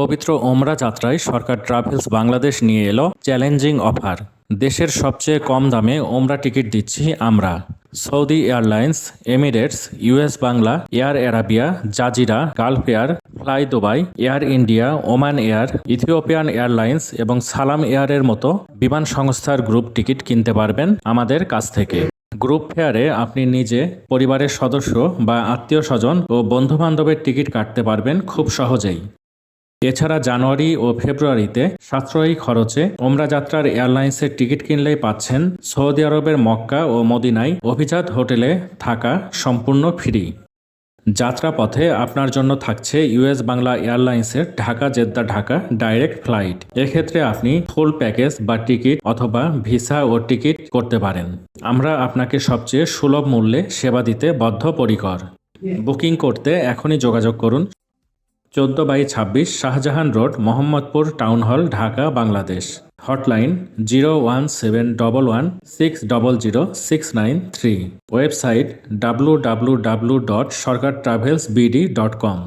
পবিত্র ওমরা যাত্রায় সরকার ট্রাভেলস বাংলাদেশ নিয়ে এলো চ্যালেঞ্জিং অফার। দেশের সবচেয়ে কম দামে ওমরা টিকিট দিচ্ছি আমরা। Saudi Airlines, Emirates US Bangla, Air Arabia, Jazeera, Gulf Air, Fly Dubai, Air India, Oman Air, Ethiopian Airlines এবং সালাম এয়ারের মতো বিমান সংস্থার গ্রুপ টিকিট কিনতে পারবেন আমাদের কাছ থেকে। গ্রুপ ফেয়ারে আপনি নিজে, পরিবারের সদস্য বা আত্মীয় স্বজন ও বন্ধু বান্ধবের টিকিট কাটতে পারবেন খুব সহজেই। এছাড়া জানুয়ারি ও ফেব্রুয়ারিতে সাশ্রয়ী খরচে ওমরা যাত্রার এয়ারলাইন্সের টিকিট কিনলেই পাচ্ছেন সৌদি আরবের মক্কা ও মদিনায় অভিজাত হোটেলে থাকা সম্পূর্ণ ফ্রি। যাত্রাপথে আপনার জন্য থাকছে ইউএস বাংলা এয়ারলাইন্সের Dhaka Jeddah Dhaka direct flight. এক্ষেত্রে আপনি ফুল প্যাকেজ বা টিকিট অথবা ভিসা ও টিকিট করতে পারেন। আমরা আপনাকে সবচেয়ে সুলভ মূল্যে সেবা দিতে বদ্ধপরিকর। বুকিং করতে এখনই যোগাযোগ করুন। চোদ্দ বাই ছাব্বিশ Shahjahan road, Mohammadpur town hall, Dhaka, Bangladesh. Hotline zero one seven double one six double zero six nine three. Website W W W dot Sarkar travels BD dot com.